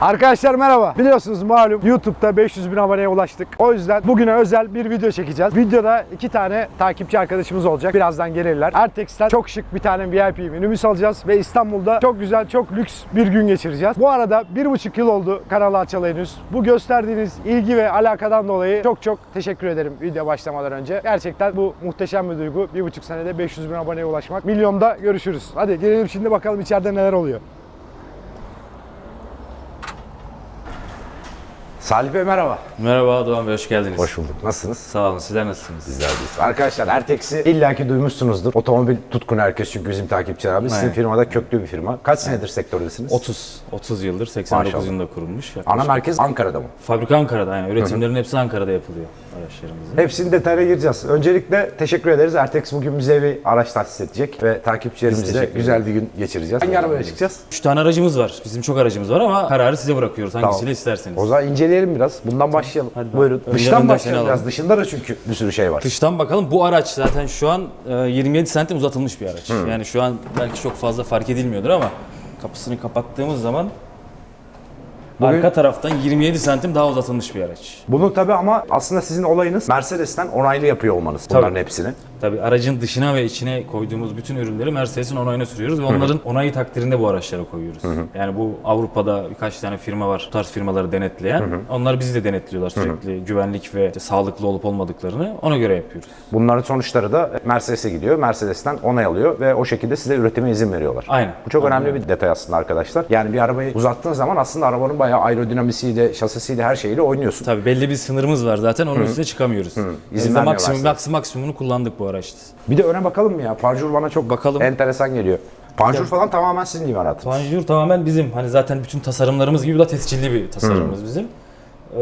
Arkadaşlar merhaba. Biliyorsunuz malum YouTube'da 500 bin aboneye ulaştık. O yüzden bugüne özel bir video çekeceğiz. Videoda iki tane takipçi arkadaşımız olacak. Birazdan gelirler. Ertex'ten çok şık bir tane VIP minibüs alacağız ve İstanbul'da çok güzel, çok lüks bir gün geçireceğiz. Bu arada bir buçuk yıl oldu kanalı açalı henüz. Bu gösterdiğiniz ilgi ve alakadan dolayı çok çok teşekkür ederim video başlamadan önce. Gerçekten bu muhteşem bir duygu. Bir buçuk senede 500 bin aboneye ulaşmak. Milyonda görüşürüz. Hadi gelelim şimdi bakalım içeride neler oluyor. Salih Bey merhaba. Merhaba Doğan Bey, hoş geldiniz. Hoş bulduk. Nasılsınız? Sağ olun, sizler nasılsınız? Bizler deyiz. Arkadaşlar Ertex'i illaki duymuşsunuzdur. Otomobil tutkunu herkes çünkü bizim takipçilerimiz. Sizin Aynen. firmada köklü bir firma. Kaç senedir sektördesiniz? 30, 30 yıldır, 89 Maşallah. yılında kurulmuş. Ana Yaklaşık. merkez Ankara'da mı? Fabrika Ankara'da yani. Üretimlerin hepsi Ankara'da yapılıyor araçlarımızın. Hepsinin detayına gireceğiz. Öncelikle teşekkür ederiz. Ertex bugün bize bir araç tahsis edecek ve teşekkür güzel bir gün geçireceğiz. Hangi arabaya çıkacağız? 3 tane aracımız var. Bizim çok aracımız var ama kararı size bırakıyoruz. Hangisiyle Tamam. isterseniz. O zaman inceleyelim biraz. Bundan başlayalım. Hadi Buyurun. Dıştan Önden başlayalım seni biraz. alalım. Dışında da çünkü bir sürü şey var. Dıştan bakalım. Bu araç zaten şu an e, 27 santim uzatılmış bir araç. Hmm. Yani şu an belki çok fazla fark edilmiyordur ama kapısını kapattığımız zaman Bugün- arka taraftan 27 santim daha uzatılmış bir araç. Bunu tabii ama aslında sizin olayınız Mercedes'ten onaylı yapıyor olmanız bunların Tabii. hepsini. Tabii aracın dışına ve içine koyduğumuz bütün ürünleri Mercedes'in onayına sürüyoruz ve onların onayı takdirinde bu araçlara koyuyoruz. Yani bu Avrupa'da birkaç tane firma var bu tarz firmaları denetleyen. Onlar bizi de denetliyorlar sürekli güvenlik ve işte sağlıklı olup olmadıklarını ona göre yapıyoruz. Bunların sonuçları da Mercedes'e gidiyor. Mercedes'ten onay alıyor ve o şekilde size üretime izin veriyorlar. Aynen. Bu çok Aynen önemli bir detay aslında arkadaşlar. Yani bir arabayı uzattığın zaman aslında arabanın bayağı aerodinamisiyle, şasisiyle her şeyiyle oynuyorsun. Tabii belli bir sınırımız var zaten onun üstüne çıkamıyoruz. İzin Biz de vermiyorlar maksimum, maksimum, maksimumunu kullandık bu araçta. Bir de öne bakalım mı ya? Panjur bana çok Bakalım. enteresan geliyor. Panjur falan tamamen sizin imalatınız. Panjur tamamen bizim. Hani zaten bütün tasarımlarımız gibi bu da tescilli bir tasarımımız bizim. Ee,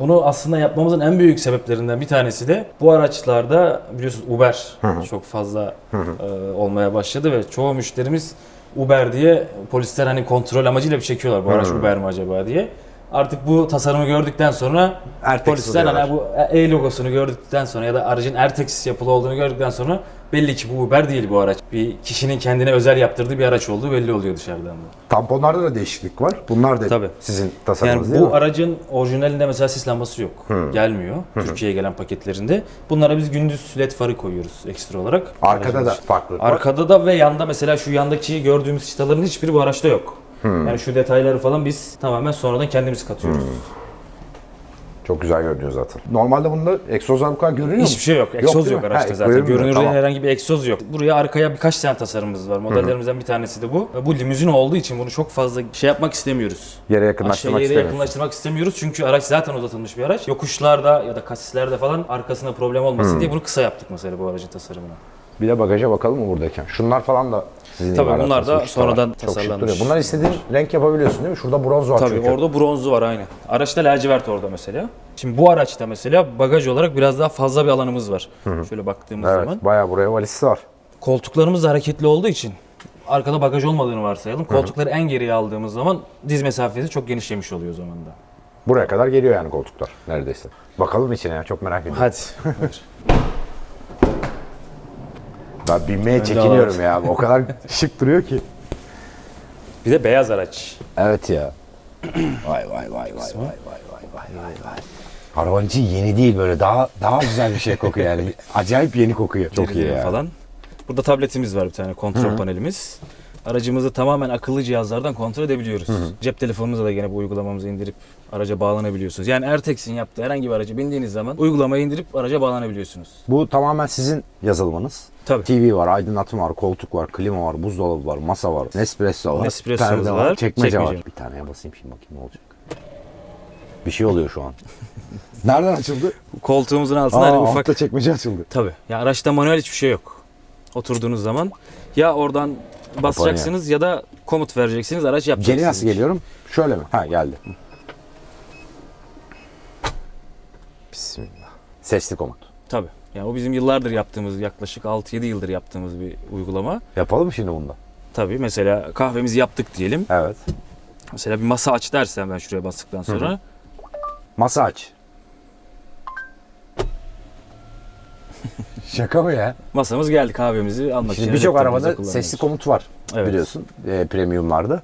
bunu aslında yapmamızın en büyük sebeplerinden bir tanesi de bu araçlarda biliyorsunuz Uber çok fazla e, olmaya başladı ve çoğu müşterimiz Uber diye polisler hani kontrol amacıyla bir çekiyorlar. Bu araç Uber mi acaba diye. Artık bu tasarımı gördükten sonra Ertex polisler hani bu E logosunu gördükten sonra ya da aracın Ertex yapılı olduğunu gördükten sonra belli ki bu Uber değil bu araç. Bir kişinin kendine özel yaptırdığı bir araç olduğu belli oluyor dışarıdan da. Tamponlarda da değişiklik var. Bunlar da Tabii. sizin tasarımınız Yani değil bu mi? aracın orijinalinde mesela sis lambası yok. Gelmiyor. Türkiye'ye gelen paketlerinde. Bunlara biz gündüz led farı koyuyoruz ekstra olarak. Arkada Aracın da var. Arkada da ve yanda mesela şu yandaki gördüğümüz çıtaların hiçbiri bu araçta yok. Yani şu detayları falan biz tamamen sonradan kendimiz katıyoruz. Çok güzel görünüyor zaten. Normalde bunda egzozlar bu kadar görünüyor mu? Hiçbir şey yok. Egzoz yok, mi? araçta Ha, zaten. görünmüyor. Görünürde Tamam. herhangi bir egzoz yok. Buraya arkaya birkaç tane tasarımımız var. Modellerimizden bir tanesi de bu. Ve Bu limuzin olduğu için bunu çok fazla şey yapmak istemiyoruz. Yere yakınlaştırmak Aşağı yere yakınlaştırmak istemiyoruz çünkü araç zaten uzatılmış bir araç. Yokuşlarda ya da kasislerde falan arkasına problem olmasın diye bunu kısa yaptık mesela bu aracın tasarımını. Bir de bagaja bakalım mı buradayken? Şunlar falan da sizin Tabii bunlar da sonradan tasarlanmış. Bunlar istediğin renk yapabiliyorsun değil mi? Şurada bronz var Tabii çünkü. orada bronzu var aynen. Araçta lacivert orada mesela. Şimdi bu araçta mesela bagaj olarak biraz daha fazla bir alanımız var. Şöyle baktığımız Evet, zaman. bayağı buraya valisi var. Koltuklarımız da hareketli olduğu için arkada bagaj olmadığını varsayalım. Koltukları en geriye aldığımız zaman diz mesafesi çok genişlemiş oluyor o zaman da. Buraya kadar geliyor yani koltuklar neredeyse. Bakalım içine ya çok merak ediyorum. Hadi. buyur. Ben binmeye Önde çekiniyorum ya. O kadar şık duruyor ki. bir de beyaz araç. Evet ya. Vay vay vay vay vay vay vay vay vay vay. Arabanın içi yeni değil böyle daha daha güzel bir şey kokuyor yani. Acayip yeni kokuyor. Çok iyi Derileri ya. falan. Burada tabletimiz var bir tane kontrol panelimiz. Aracımızı tamamen akıllı cihazlardan kontrol edebiliyoruz. Cep telefonunuza da gene bu uygulamamızı indirip araca bağlanabiliyorsunuz. Yani Ertex'in yaptığı herhangi bir araca bindiğiniz zaman uygulamayı indirip araca bağlanabiliyorsunuz. Bu tamamen sizin yazılımınız. Tabii. TV var, aydınlatma var, koltuk var, klima var, buzdolabı var, masa var, Nespresso var, Nespresso'muz perde var, var, çekmece, var. çekmece. Bir taneye basayım şimdi bakayım ne olacak. Bir şey oluyor şu an. Nereden açıldı? Koltuğumuzun altında Aa, hani ufak altta çekmece açıldı. Tabii. Ya araçta manuel hiçbir şey yok. Oturduğunuz zaman ya oradan basacaksınız ya da komut vereceksiniz araç yapacak. Geri nasıl geliyorum? Şöyle mi? Ha geldi. Bismillah. Sesli komut. Tabii. Yani o bizim yıllardır yaptığımız yaklaşık 6-7 yıldır yaptığımız bir uygulama. Yapalım mı şimdi bunda? Tabii mesela kahvemizi yaptık diyelim. Evet. Mesela bir masa aç dersen ben şuraya bastıktan sonra Masa aç. Şaka mı ya? masamız geldi kahvemizi almak Şimdi için. birçok arabada sesli komut var Evet. biliyorsun e, premiumlarda.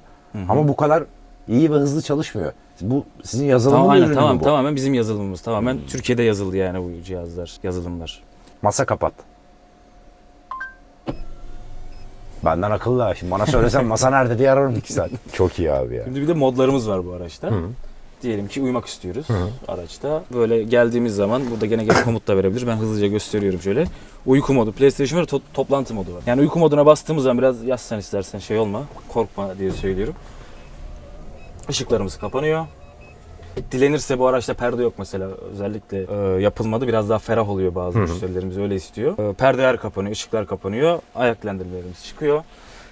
Ama bu kadar iyi ve hızlı çalışmıyor. Bu sizin yazılımın Tamam, ürünü tamam, bu? tamamen bizim yazılımımız. Tamamen Türkiye'de yazıldı yani bu cihazlar, yazılımlar. Masa kapat. Benden akıllı ha. Şimdi bana söylesen masa nerede diye ararım iki saat. Çok iyi abi ya. Şimdi bir de modlarımız var bu araçta. Diyelim ki uyumak istiyoruz araçta. Böyle geldiğimiz zaman burada gene gene komut da verebilir. Ben hızlıca gösteriyorum şöyle. Uyku modu, PlayStation var, to- toplantı modu var. Yani uyku moduna bastığımız zaman biraz yazsan istersen şey olma, korkma diye söylüyorum. Işıklarımız kapanıyor. Dilenirse bu araçta perde yok mesela özellikle e, yapılmadı biraz daha ferah oluyor bazı müşterilerimiz öyle istiyor. E, perdeler kapanıyor, ışıklar kapanıyor, ayak lendirmelerimiz çıkıyor.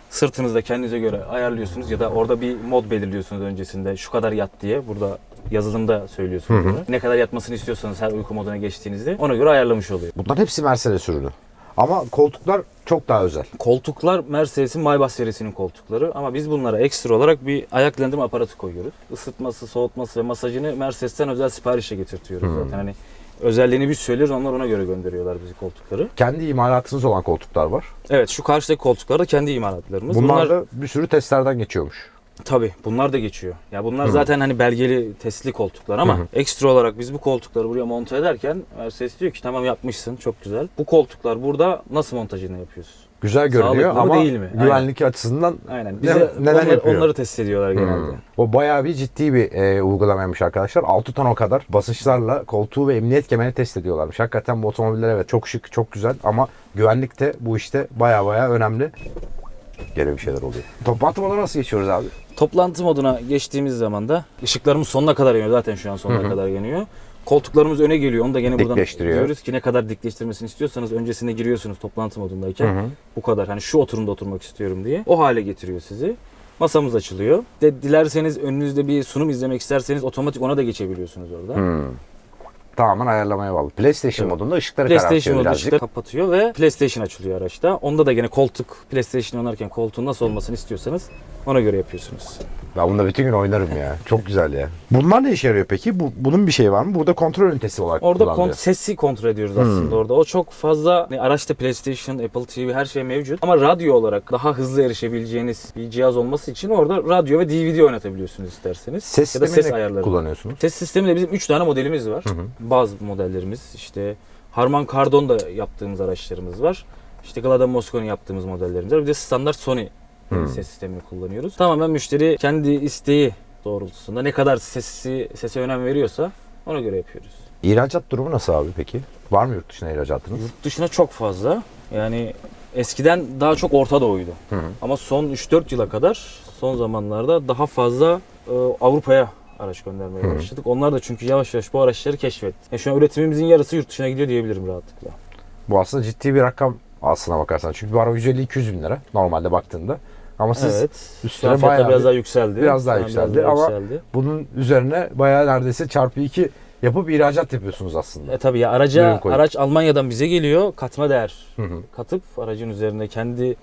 Sırtınızda kendinize göre ayarlıyorsunuz ya da orada bir mod belirliyorsunuz öncesinde şu kadar yat diye burada yazılımda söylüyorsunuz bunu. Ne kadar yatmasını istiyorsanız her uyku moduna geçtiğinizde ona göre ayarlamış oluyor. Bunların hepsi Mercedes ürünü. Ama koltuklar çok daha özel. Koltuklar Mercedes'in Maybach serisinin koltukları ama biz bunlara ekstra olarak bir ayak lendirme aparatı koyuyoruz. Isıtması, soğutması ve masajını Mercedes'ten özel siparişle getirtiyoruz zaten. Hani özelliğini biz söylüyoruz onlar ona göre gönderiyorlar bizi koltukları. Kendi imalatınız olan koltuklar var. Evet şu karşıdaki koltuklar da kendi imalatlarımız. Bunlar, da bir sürü testlerden geçiyormuş. Tabii bunlar da geçiyor. Ya bunlar zaten hani belgeli testli koltuklar ama ekstra olarak biz bu koltukları buraya monte ederken Mercedes diyor ki tamam yapmışsın çok güzel. Bu koltuklar burada nasıl montajını yapıyoruz? Güzel görünüyor Sağlıklı mı, ama değil mi? güvenlik açısından Aynen. Ne- Bize neler onları, yapıyor? onları test ediyorlar genelde. o bayağı bir ciddi bir e, uygulamaymış arkadaşlar. 6 ton o kadar basınçlarla koltuğu ve emniyet kemerini test ediyorlarmış. Hakikaten bu otomobiller evet çok şık, çok güzel ama güvenlik de bu işte bayağı bayağı önemli. Gene bir şeyler oluyor. Toplantı moduna nasıl geçiyoruz abi? Toplantı moduna geçtiğimiz zaman da ışıklarımız sonuna kadar yanıyor. Zaten şu an sonuna kadar yanıyor. Koltuklarımız öne geliyor. Onu da gene buradan diyoruz ki ne kadar dikleştirmesini istiyorsanız öncesinde giriyorsunuz toplantı modundayken. Bu kadar. Hani şu oturumda oturmak istiyorum diye. O hale getiriyor sizi. Masamız açılıyor. De dilerseniz önünüzde bir sunum izlemek isterseniz otomatik ona da geçebiliyorsunuz orada. Tamamen ayarlamaya bağlı. PlayStation Evet. modunda ışıkları PlayStation karartıyor modu birazcık. ışıkları kapatıyor ve PlayStation açılıyor araçta. Onda da gene koltuk PlayStation oynarken koltuğun nasıl olmasını istiyorsanız ona göre yapıyorsunuz. Ben bunda bütün gün oynarım ya. Çok güzel ya. Bunlar ne işe yarıyor peki? Bu, bunun bir şeyi var mı? Burada kontrol ünitesi olarak Orada kullanılıyor. kont sesi kontrol ediyoruz aslında orada. O çok fazla hani araçta PlayStation, Apple TV her şey mevcut. Ama radyo olarak daha hızlı erişebileceğiniz bir cihaz olması için orada radyo ve DVD oynatabiliyorsunuz isterseniz. Ses ya da sistemi ses ayarları. kullanıyorsunuz? Ses sisteminde bizim 3 tane modelimiz var. Bazı modellerimiz işte Harman Kardon da yaptığımız araçlarımız var. İşte Glada Moscone yaptığımız modellerimiz var. Bir de standart Sony ses sistemini kullanıyoruz. Tamamen müşteri kendi isteği doğrultusunda ne kadar sesi sese önem veriyorsa ona göre yapıyoruz. İhracat durumu nasıl abi peki? Var mı yurt dışına ihracatınız? Yurt dışına çok fazla. Yani eskiden daha çok Orta Doğu'ydu. Ama son 3-4 yıla kadar son zamanlarda daha fazla e, Avrupa'ya araç göndermeye başladık. Onlar da çünkü yavaş yavaş bu araçları keşfetti. Yani şu an üretimimizin yarısı yurt dışına gidiyor diyebilirim rahatlıkla. Bu aslında ciddi bir rakam aslına bakarsan. Çünkü bir araba 150-200 bin lira normalde baktığında. Ama siz evet. üstüne bayağı biraz bir- daha yükseldi. biraz daha Şu an yükseldi ama- yükseldi. bunun üzerine bayağı neredeyse çarpı 2 yapıp ihracat yapıyorsunuz aslında. E tabii ya araca araç Almanya'dan bize geliyor. Katma değer Hı hı. katıp aracın üzerine kendi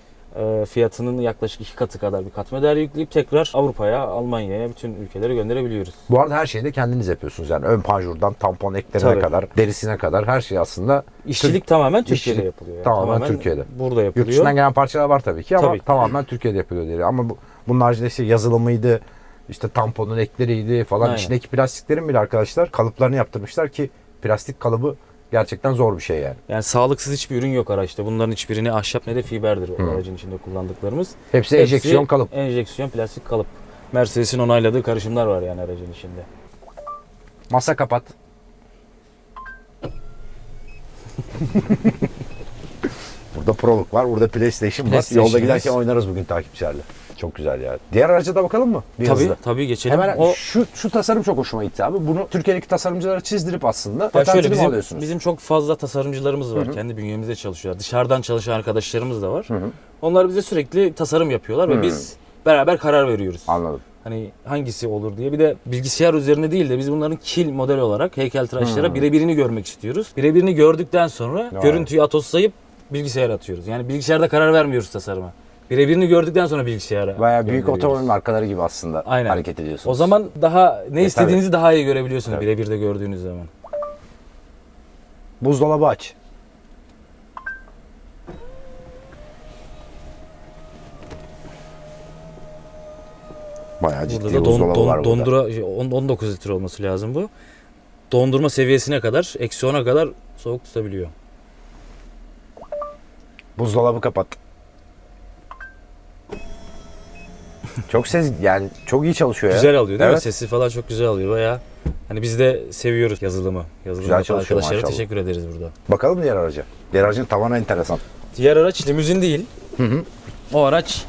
fiyatının yaklaşık iki katı kadar bir katma değer yükleyip tekrar Avrupa'ya, Almanya'ya bütün ülkelere gönderebiliyoruz. Bu arada her şeyi de kendiniz yapıyorsunuz. Yani ön panjurdan tampon eklerine Tabii. kadar, derisine kadar her şey aslında İşçilik tamamen Türkiye'de İşçilik yapılıyor. yani. tamamen Türkiye'de. Burada yurt yapılıyor. dışından gelen parçalar var tabii ki ama Tabii. tamamen Türkiye'de yapılıyor deri. Ama bu, bunun haricinde işte yazılımıydı, işte tamponun ekleriydi falan. Aynen. İçindeki plastiklerin bile arkadaşlar kalıplarını yaptırmışlar ki plastik kalıbı gerçekten zor bir şey yani. Yani sağlıksız hiçbir ürün yok araçta. Bunların hiçbiri ne ahşap ne de fiberdir o aracın içinde kullandıklarımız. Hepsi, Hepsi enjeksiyon kalıp. Enjeksiyon plastik kalıp. Mercedes'in onayladığı karışımlar var yani aracın içinde. Masa kapat. burada Proluk var, burada PlayStation var. PlayStation Yolda giderken oynarız bugün takipçilerle. Çok güzel ya. Diğer araca da bakalım mı? Bir tabii hızlı. tabii geçelim. Hemen o şu şu tasarım çok hoşuma gitti abi. Bunu Türkiye'deki tasarımcılara çizdirip aslında Ya şöyle bizim, alıyorsunuz? bizim çok fazla tasarımcılarımız var. Kendi bünyemizde çalışıyorlar. Dışarıdan çalışan arkadaşlarımız da var. Onlar bize sürekli tasarım yapıyorlar ve biz beraber karar veriyoruz. Anladım. Hani hangisi olur diye. Bir de bilgisayar üzerine değil de biz bunların kil model olarak heykeltıraşlara birebirini görmek istiyoruz. Birebirini gördükten sonra görüntüyü atoslayıp bilgisayara atıyoruz. Yani bilgisayarda karar vermiyoruz tasarıma. Birebirini gördükten sonra bilgisayara Bayağı büyük otomobil markaları gibi aslında Aynen. hareket ediyorsunuz. O zaman daha ne istediğinizi daha iyi görebiliyorsunuz Tabii. birebir de gördüğünüz zaman. buzdolabı aç. Bayağı ciddi Burada da don, buzdolabı don- var burada. dondura şey, on- 19 litre olması lazım bu. Dondurma seviyesine kadar, eksi 10'a kadar soğuk tutabiliyor. Buzdolabı kapat. Çok ses yani çok iyi çalışıyor ya. Güzel alıyor değil Evet. mi? Sesi falan çok güzel alıyor bayağı. Hani biz de seviyoruz yazılımı. Yazılım Güzel yapan çalışıyor arkadaşlara maşallah. teşekkür ederiz burada. Bakalım diğer araca. Diğer aracın tavanı enteresan. Diğer araç limuzin değil. O araç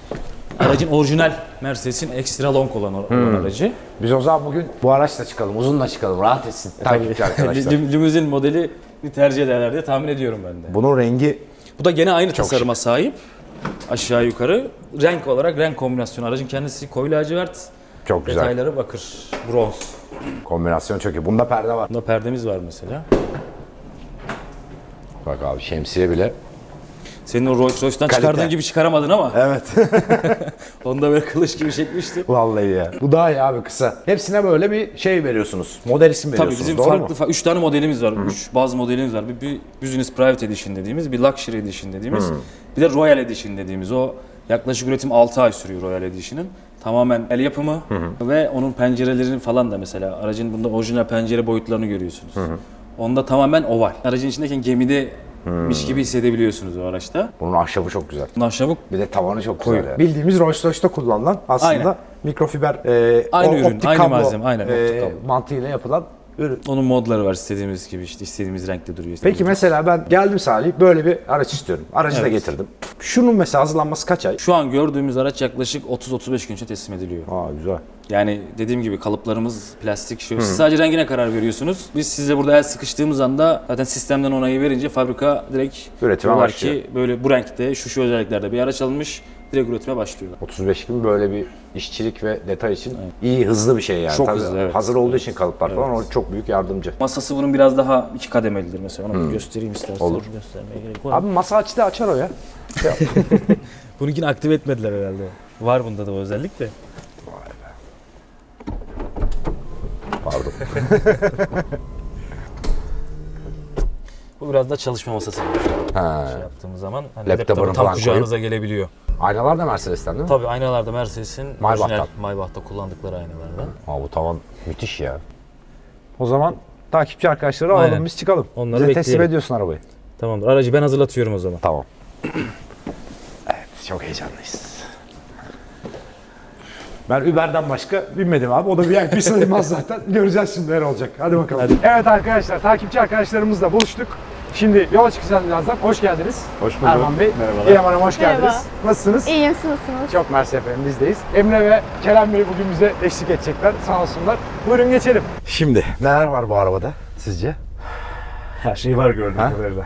aracın orijinal Mercedes'in extra long olan, olan aracı. Biz o zaman bugün bu araçla çıkalım, uzunla çıkalım, rahat etsin takipçi arkadaşlar. Lim- limuzin modeli tercih ederler diye tahmin ediyorum ben de. Bunun rengi Bu da gene aynı tasarıma sahip. Aşağı yukarı. Renk olarak renk kombinasyonu. Aracın kendisi koyu lacivert. çok güzel. Detayları bakır. Bronz. Kombinasyon çok iyi. Bunda perde var. Bunda perdemiz var mesela. Bak abi şemsiye bile. Senin o Rolls Royce'dan Kalite. çıkardığın gibi çıkaramadın ama. Evet. Onda böyle kılıç gibi çekmişti. Vallahi ya. Bu daha iyi abi kısa. Hepsine böyle bir şey veriyorsunuz. Model isim Tabii veriyorsunuz. bizim doğru farklı mu? fa- üç tane modelimiz var. Üç bazı modelimiz var. Bir, bir Business Private Edition dediğimiz, bir Luxury Edition dediğimiz, bir de Royal Edition dediğimiz. O yaklaşık üretim 6 ay sürüyor Royal Edition'ın. Tamamen el yapımı ve onun pencerelerini falan da mesela aracın bunda orijinal pencere boyutlarını görüyorsunuz. Onda tamamen oval. Aracın içindeyken gemideymiş gibi hissedebiliyorsunuz o araçta. Bunun ahşabı çok güzel. Bundan çabuk Bir de tavanı çok Koyu. güzel. ya. Bildiğimiz Rolls Royce'da kullanılan aslında Aynen. mikrofiber e, Aynı o ürün, optik aynı kablo, malzeme, aynen, e, optik kablo. mantığıyla yapılan ürün. onun modları var istediğimiz gibi işte istediğimiz renkte duruyor. Peki mesela ben geldim Salih böyle bir araç istiyorum. Aracı da Evet. getirdim. Şunun mesela hazırlanması kaç ay? Şu an gördüğümüz araç yaklaşık 30-35 gün içinde teslim ediliyor. Aa güzel. Yani dediğim gibi kalıplarımız plastik şey. Siz sadece rengine karar veriyorsunuz. Biz size burada el sıkıştığımız anda zaten sistemden onayı verince fabrika direkt Üretime başlıyor. ki böyle bu renkte şu şu özelliklerde bir araç alınmış direkt üretime başlıyorlar. 35 gün böyle bir işçilik ve detay için iyi hızlı bir şey yani. Çok Tabii hızlı, evet. Hazır olduğu için kalıplar falan o çok büyük yardımcı. Masası bunun biraz daha iki kademelidir mesela. Onu bir göstereyim istersen. Olur. Göstermeye gerek var. Abi masa açtı açar o ya. Bununkini aktive etmediler herhalde. Var bunda da o özellik de. Pardon. Bu biraz da çalışma masası gibi ha. şey yaptığımız zaman. Hani Laptopunu laptopun tam falan kucağınıza gelebiliyor. Aynalar da Mercedes'ten değil mi? Tabii aynalarda Mercedes'in Maybach'tan. orijinal Maybach'ta kullandıkları aynalardan. Aa, bu tavan müthiş ya. O zaman takipçi arkadaşları alalım Aynen. biz çıkalım. Onları Bize teslim bekleyelim. ediyorsun arabayı. Tamamdır. Aracı ben hazırlatıyorum o zaman. Tamam. evet çok heyecanlıyız. Ben Uber'den başka binmedim abi. O da VIP sayılmaz zaten. Göreceğiz şimdi ne olacak. Hadi bakalım. Evet arkadaşlar takipçi arkadaşlarımızla buluştuk. Şimdi yola çıkacağız birazdan. Hoş geldiniz. Hoş bulduk. Erman Bey. Merhabalar. İrem Hanım hoş Merhaba. geldiniz. Nasılsınız? İyiyim, siz nasılsınız? Çok mersi efendim bizdeyiz. Emre ve Kerem Bey bugün bize eşlik edecekler. Sağ olsunlar. Buyurun geçelim. Şimdi neler var bu arabada sizce? Her şey var gördüğüm Ha? kadarıyla.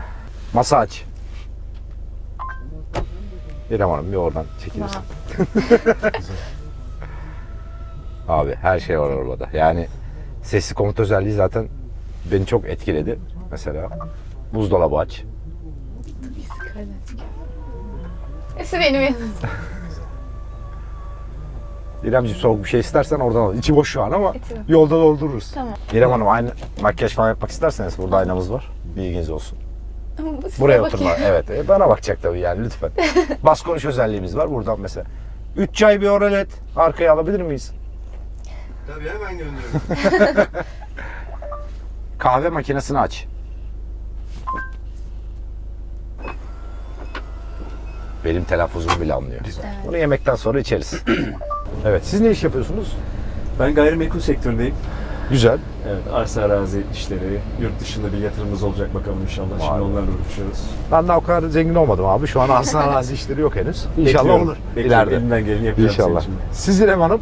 Masa aç. İrem Hanım bir oradan çekilirsin. Abi her şey var arabada. Yani sesli komut özelliği zaten beni çok etkiledi. Mesela buzdolabı aç. Hepsi benim yanımda. İremciğim soğuk bir şey istersen oradan al. İçi boş şu an ama İçi boş. yolda doldururuz. Tamam. İrem Hanım aynı makyaj falan yapmak isterseniz burada aynamız var. Bilginiz olsun. Size Buraya bakayım. oturma. Evet. e, Bana bakacak tabii yani lütfen. Bas konuş özelliğimiz var buradan mesela. 3 çay bir oralet. Arkaya alabilir miyiz? Tabii hemen gönderiyorum. Kahve makinesini aç. Benim telaffuzumu bile anlıyor. Bunu yemekten sonra içeriz. evet. Siz ne iş yapıyorsunuz? ben gayrimenkul sektöründeyim. Güzel. Evet, arsa arazi işleri, yurt dışında bir yatırımımız olacak bakalım inşallah. Vay Şimdi be. onlarla uğraşıyoruz. Ben daha o kadar zengin olmadım abi. Şu an arsa arazi işleri yok henüz. İnşallah Bekliyorum, olur. bekliyorum. İleride. Elimden geleni yapacağım İnşallah. senin için. Siz İrem Hanım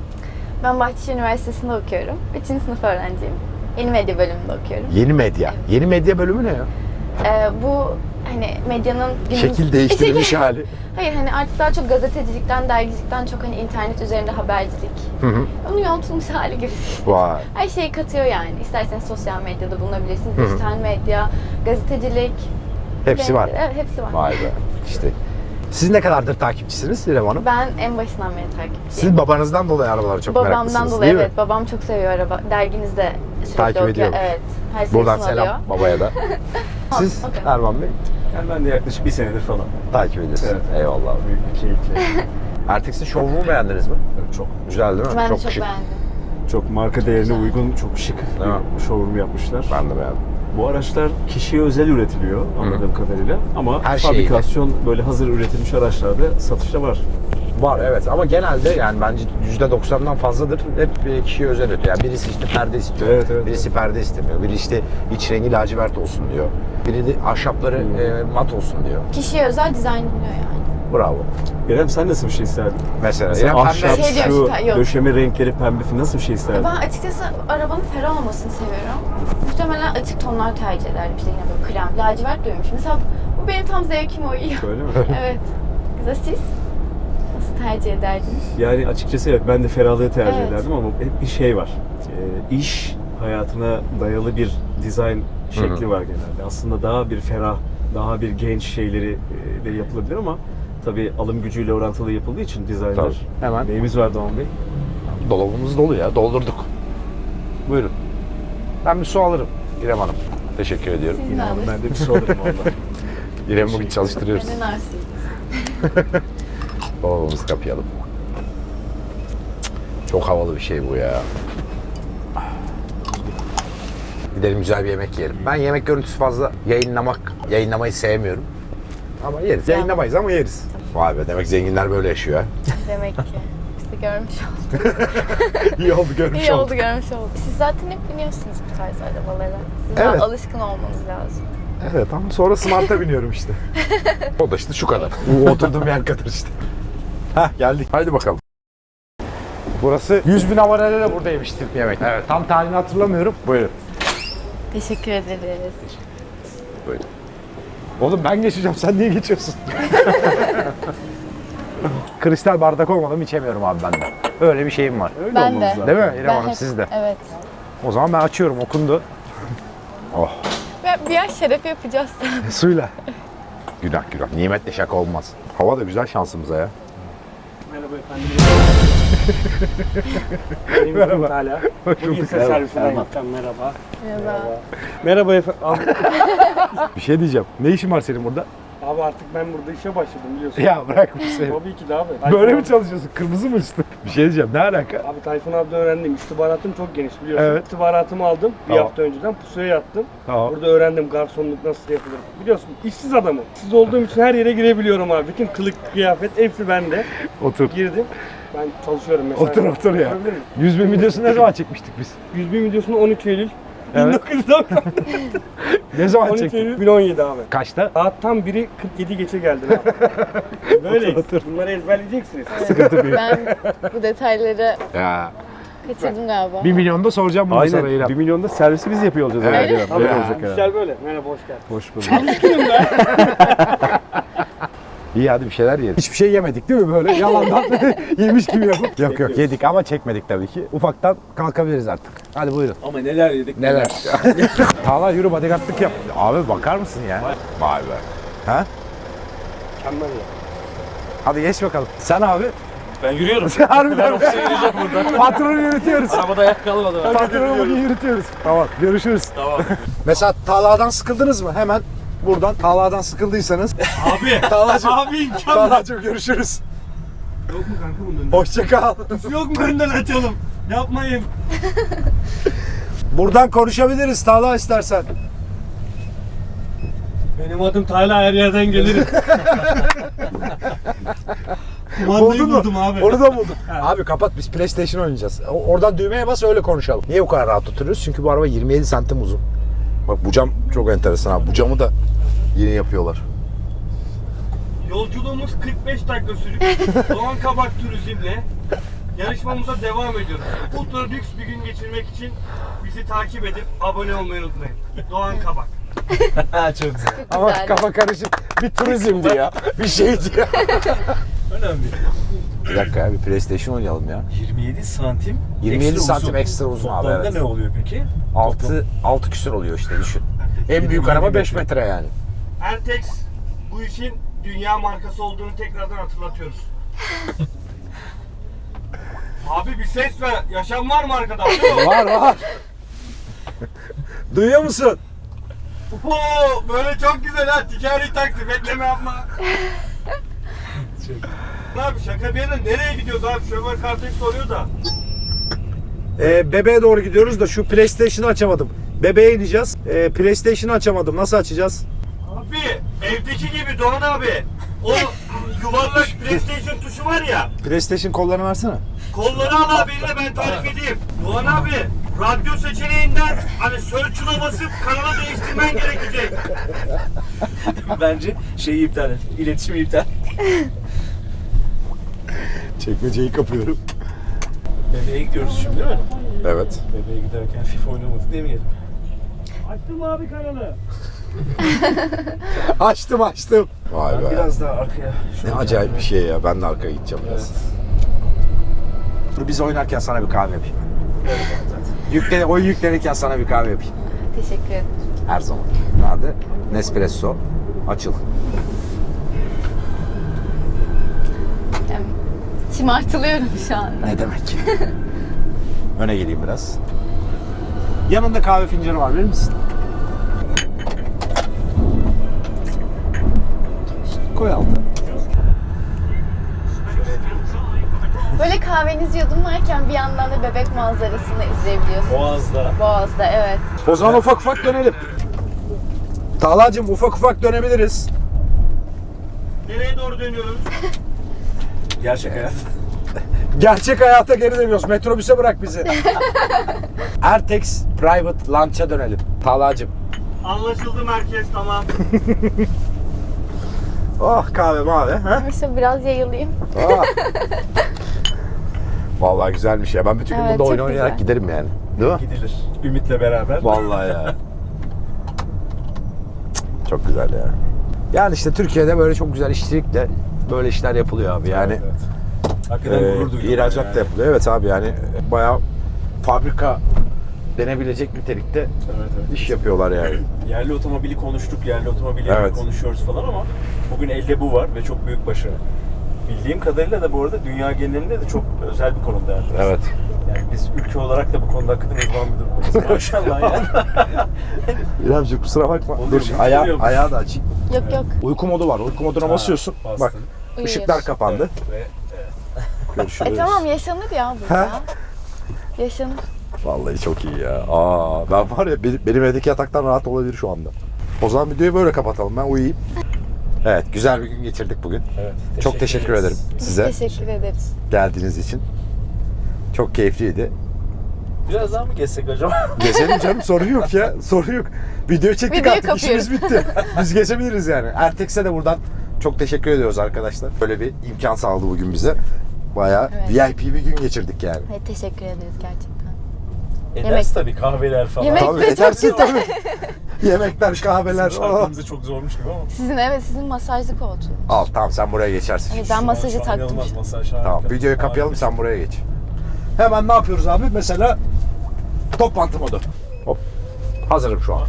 Ben Bahçeşehir Üniversitesi'nde okuyorum. Üçüncü sınıf öğrenciyim. Yeni medya bölümünde okuyorum. yeni medya. Yeni medya bölümü ne ya? Ee, bu hani medyanın... günümüz- Şekil değiştirilmiş hali. Hayır hani artık daha çok gazetecilikten, dergicilikten çok hani internet üzerinde habercilik. Hı hı. Onun yontulmuş hali gibi. Vay. Her şeyi katıyor yani. İsterseniz sosyal medyada bulunabilirsiniz. Dijital medya, gazetecilik. Hepsi var. Evet hepsi var. Vay be. İşte. Siz ne kadardır takipçisiniz İrem Hanım? Ben en başından beri takipçiyim. Siz babanızdan dolayı arabaları çok Babamdan meraklısınız dolayı değil evet. Babam çok seviyor araba. Derginizde sürekli Takip okuyor. ediyormuş. Evet. Her mi? Buradan selam alıyor. babaya da. Siz Okey. Erman Bey Yani ben de yaklaşık bir senedir falan. takip ediyorsunuz. Evet. Eyvallah. Büyük bir keyifle. Ertex'in showroom'u beğendiniz mi? Çok Güzel değil mi? Ben de çok çok şık. beğendim. çok marka değerine uygun, çok şık Değil mi? bir showroom yapmışlar. Ben de beğendim. Bu araçlar kişiye özel üretiliyor anladığım kadarıyla. Ama Her şeyiyle. fabrikasyon böyle hazır üretilmiş araçlarda satışta var. Var evet ama genelde yani bence %90'dan fazladır. Hep bir kişiye özel ödüyor. Yani birisi işte perde istiyor. Evet, evet, birisi perde istemiyor. Biri işte iç rengi lacivert olsun diyor. Biri de ahşapları e, mat olsun diyor. Kişiye özel dizayn ediliyor yani. Bravo. İrem sen nasıl bir şey isterdin? Mesela, Mesela İrem pembe- ahşap, Şey diyor şu işte, yok. döşeme renkleri pembe falan nasıl bir şey isterdin? Ben açıkçası arabanın ferah olmasını seviyorum. Muhtemelen açık tonlar tercih ederdim. İşte yine böyle krem, lacivert duymuş. Mesela bu benim tam zevkime uyuyor. Öyle mi? evet. Güzel siz? Nasıl tercih ederdiniz? Yani açıkçası evet ben de ferahlığı tercih Evet. ederdim ama hep bir şey var. Ee, iş hayatına dayalı bir dizayn şekli var genelde. Aslında daha bir ferah, daha bir genç şeyleri e, de yapılabilir ama tabii alım gücüyle orantılı yapıldığı için dizaynlar. Tabii. Hemen. Neyimiz var Doğan Bey? Dolabımız dolu ya. Doldurduk. Buyurun. Ben bir su alırım İrem Hanım. Teşekkür ediyorum. Siz İnanın alırsınız? ben de bir su alırım valla. İrem'i bugün çalıştırıyoruz. Benden arsın. Dolabımızı kapayalım. Çok havalı bir şey bu ya. Gidelim güzel bir yemek yiyelim. Ben yemek görüntüsü fazla yayınlamak, yayınlamayı sevmiyorum. Ama yeriz. Yayınlamayız ama yeriz. Vay be demek zenginler böyle yaşıyor ha. Demek ki. İşte görmüş olduk. İyi oldu görmüş İyi oldu görmüş olduk. Siz zaten hep biniyorsunuz bu tarz arabalara. Siz daha Evet. alışkın olmanız lazım. Evet ama sonra Smart'a biniyorum işte. o da işte şu kadar. Bu oturduğum yer kadar işte. Hah geldik. Haydi bakalım. Burası 100 bin abonelerle buradaymış tip yemek. Evet. Tam tarihini hatırlamıyorum. Buyurun. Teşekkür ederiz. Buyurun. Oğlum ben geçeceğim. Sen niye geçiyorsun? Kristal bardak olmadan içemiyorum abi ben de. Öyle bir şeyim var. Öyle Ben de. lazım. Değil mi İrem Ben Hanım hep- siz de? Evet. O zaman ben açıyorum okundu. Oh Ve bir ay şeref yapacağız. suyla. Günah günah. Nimetle şaka olmaz. Hava da güzel şansımıza ya. Merhaba efendim. Benim Merhaba. Talha. Bugün size servisinden gideceğim. Merhaba. Merhaba. Merhaba efendim. Bir şey diyeceğim. Ne işin var senin burada? abi artık ben burada işe başladım biliyorsun. Ya bırak bu seni. Tabii ki de abi. Böyle Tayfun mi abi- çalışıyorsun? Kırmızı mı üstü? Bir şey diyeceğim. Ne alaka? Abi Tayfun abiden öğrendim. İstihbaratım çok geniş biliyorsun. Evet. İstihbaratımı aldım bir Tamam. hafta önceden. Pusuya yattım. Tamam. Burada öğrendim garsonluk nasıl yapılır. Biliyorsun işsiz adamım. İşsiz olduğum için her yere girebiliyorum abi. Bütün kılık, kıyafet hepsi bende. Otur. Girdim. Ben çalışıyorum mesela. Otur otur ya. Görebilir miyim? 100 bin videosunu ne zaman çekmiştik biz? 100 bin videosunu 13 Eylül. Evet. 1990. Ne zaman 13 çektik? Eylül 2017 abi. Kaçta? Saat tam biri 47 geçe geldin abi. Böyleyiz. Otur, Bunları ezberleyeceksiniz. Sıkıntı büyük. Ben bu detayları Ya. kaçırdım galiba. 1 milyonda soracağım bunu sana Aynen. İrem. 1 milyonda servisi biz yapıyor olacağız. Evet. herhalde. Tabii Böyle ya. olacak herhalde. İşler böyle. Merhaba hoş geldin. Hoş bulduk. İyi hadi bir şeyler yiyelim. Hiçbir şey yemedik değil mi böyle yalandan yemiş gibi yapıp. Yok yok yedik ama çekmedik tabii ki. Ufaktan kalkabiliriz artık. Hadi buyurun. Ama neler yedik Neler? Tağla yürü bodyguardlık yap. Abi bakar mısın ya? Vay be. Ha? Mükemmel ya. Hadi geç bakalım. Sen abi. Ben yürüyorum. Harbiden. Patronu yürütüyoruz. Arabada ayak kalmadı. Patronu bugün yürütüyoruz. Tamam görüşürüz. Tamam. Mesela Talha'dan sıkıldınız mı? Hemen buradan Talha'dan sıkıldıysanız. Abi. Talha'cığım. Abi imkan. Talha'cığım görüşürüz. Yok mu kanka bunun önünde? Hoşça kal. Yok mu önden açalım? Yapmayın. Buradan konuşabiliriz Talha istersen. Benim adım Tayla her yerden gelirim. Kumandayı Buldun mu? buldum abi. Onu da buldum. Abi kapat biz PlayStation oynayacağız. O- Oradan düğmeye bas öyle konuşalım. Niye bu kadar rahat oturuyoruz? Çünkü bu araba 27 santim uzun. Bak bu cam çok enteresan abi. Bu camı da yeni yapıyorlar. Yolculuğumuz 45 dakika sürüp Doğan Kabak Turizm'le yarışmamıza devam ediyoruz. Ultra lüks bir gün geçirmek için bizi takip edip abone olmayı unutmayın. Doğan Kabak. Çok güzel. Ama Güzel. kafa karışık. Bir turizmdi ya. Bir şeydi ya. Önemli. Bir dakika ya bir PlayStation oynayalım ya. 27 santim 27 ekstra santim ekstra uzun abi, Toplamda evet. ne oluyor peki? 6 6 küsür oluyor işte düşün. En büyük araba 5 metre yani. Ertex bu işin dünya markası olduğunu tekrardan hatırlatıyoruz. Abi bir ses ver. Yaşam var mı arkada? Var var. Duyuyor musun? Oo, böyle çok güzel ha. Ticari taksi. Bekleme yapma. Abi şaka bir yana nereye gidiyoruz abi? Şoför kardeş soruyor da. Ee, bebeğe doğru gidiyoruz da şu PlayStation'ı açamadım. Bebeğe ineceğiz. Ee, PlayStation'ı açamadım. Nasıl açacağız? Abi evdeki gibi Doğan abi. O yuvarlak PlayStation tuşu var ya. PlayStation kollarını versene. Kolları al abi eline ben tarif edeyim. Doğan abi radyo seçeneğinden hani search'una basıp kanalı değiştirmen gerekecek. Bence şeyi iptal et. İletişimi iptal. Çekmeceyi kapıyorum. Bebeğe gidiyoruz şimdi değil mi? Evet. Bebeğe giderken FIFA oynamadı demeyelim. Açtım abi kanalı. Açtım açtım. Vay be. biraz daha arkaya. Ne acayip bir şey ya. Ben de arkaya gideceğim biraz. Dur biz oynarken sana bir kahve yapayım. Yükle, oyun yüklenirken sana bir kahve yapayım. Teşekkür ederim. Her zaman. Nerede? Nespresso. Açıl. Yani, şımartılıyorum şu anda. Ne demek? Öne geleyim biraz. Yanında kahve fincanı var verir misin? Koy altı. Böyle kahvenizi yudumlarken bir yandan da bebek manzarasını izleyebiliyorsunuz. Boğaz'da. Boğaz'da evet. O zaman ufak ufak dönelim. Talha'cığım ufak ufak dönebiliriz. Nereye doğru dönüyoruz? Gerçek hayat. Gerçek hayata geri dönüyoruz. Metrobüse bırak bizi. Ertex Private Lunch'a dönelim. Talha'cığım. Anlaşıldı merkez tamam. Oh kahve mavi. Ha? İşte biraz yayılayım. Ah. Vallahi güzelmiş ya. Ben bütün gün Evet, burada oyun çok oynayarak güzel. giderim yani. Değil mi? Gidilir. Ümit'le beraber. Vallahi ya. Çok güzel ya. Yani işte Türkiye'de böyle çok güzel işçilikle böyle işler yapılıyor abi. Yani Evet, evet. Hakikaten e, gurur duydum. ihracat yani. da yapılıyor. Evet abi yani bayağı fabrika denebilecek nitelikte Evet, evet. iş yapıyorlar yani. Yerli otomobili konuştuk, yerli otomobili Evet. konuşuyoruz falan ama bugün elde bu var ve çok büyük başarı. Bildiğim kadarıyla da bu arada dünya genelinde de çok özel bir konumda arkadaşlar. Evet. Yani biz ülke olarak da bu konuda hakikaten uzman bir durumdayız. Maşallah yani. İremciğim kusura bakma. Olur, Dur aya, ayağı da açayım. Yok yok. Uyku modu var. Uyku moduna Ha, basıyorsun. bastın. Bak Uyuyor. ışıklar kapandı. Ve Görüşürüz. E tamam yaşanır ya burada. Yaşanır. Vallahi çok iyi ya. Aa, ben var ya benim, evdeki yataktan rahat olabilir şu anda. O zaman videoyu böyle kapatalım. Ben uyuyayım. Evet, güzel bir gün geçirdik bugün. evet, Çok teşekkür ederiz. ederim Biz size teşekkür ederiz. geldiğiniz için. Çok keyifliydi. Biraz daha mı geçsek acaba? Gezelim canım sorun yok ya. Sorun yok. Video çektik Videoyu artık işimiz bitti. Biz gezebiliriz yani. Ertex'e de buradan çok teşekkür ediyoruz arkadaşlar. Böyle bir imkan sağladı bugün bize. Bayağı Evet. VIP bir gün geçirdik yani. Evet teşekkür ederiz gerçekten. Ederiz Yemek. tabii kahveler falan. Yemek Tabii de çok edersin güzel. tabii. Yemekler, kahveler. Bizim oh. çok zormuş gibi ama. Sizin evet sizin masajlı koltuğunuz. Al tamam sen buraya geçersin. Hani ben masajı Şu an taktım. inanılmaz masaj harika. Tamam videoyu kapayalım sen buraya geç. Hemen ne yapıyoruz abi? Mesela Toplantı modu. Hop. Hazırım şu an.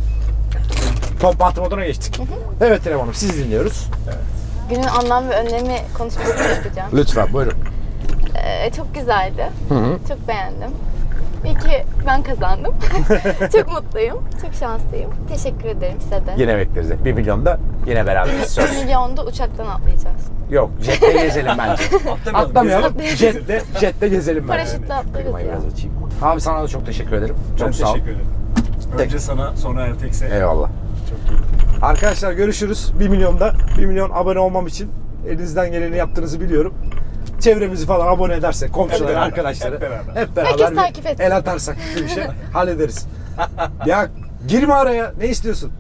Toplantı moduna geçtik. Evet İrem Hanım siz dinliyoruz. Günün anlam ve önemi konuşmasını yapacağım. Lütfen buyurun. Ee, çok güzeldi. Çok beğendim. İyi ki ben kazandım. çok mutluyum. Çok şanslıyım. Teşekkür ederim size de. Yine bekleriz. 1 milyon da yine beraberiz. Söz. 1 milyonda uçaktan atlayacağız. Yok jette gezelim bence. Atlamayalım. Gezelim. Jette, jette gezelim bence. Paraşütle atlarız Klimayı ya. biraz açayım. Abi sana da çok teşekkür ederim. Çok Ben sağ ol. teşekkür ederim. Önce sana sonra Ertek'se. Eyvallah. Çok keyifli. arkadaşlar görüşürüz. 1 milyonda 1 milyon abone olmam için elinizden geleni yaptığınızı biliyorum. Çevremizi falan abone edersek, komşuları, Hep beraber, arkadaşları hep beraber. hep beraber Herkes bir takip etsin. el atarsak bir şey hallederiz. ya girme araya. Ne istiyorsun?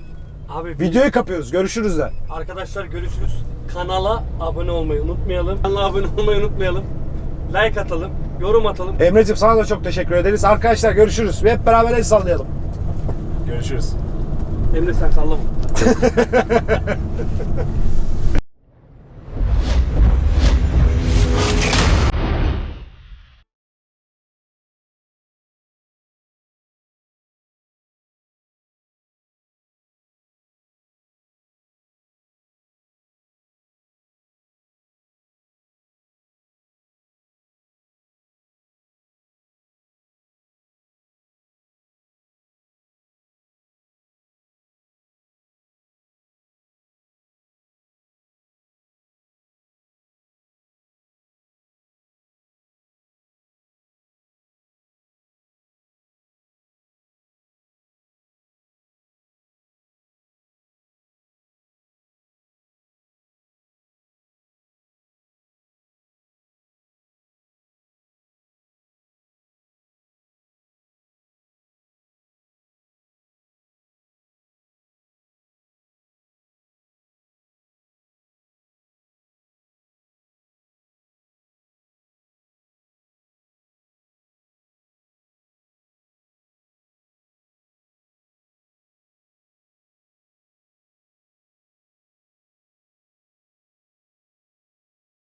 Abi Videoyu kapıyoruz. Görüşürüz de. arkadaşlar görüşürüz. Kanala abone olmayı unutmayalım. Kanala abone olmayı unutmayalım. Like atalım, yorum atalım. Emre'cim sana da çok teşekkür ederiz. Arkadaşlar görüşürüz. Hep beraber el sallayalım. Görüşürüz. Emre sen sallama.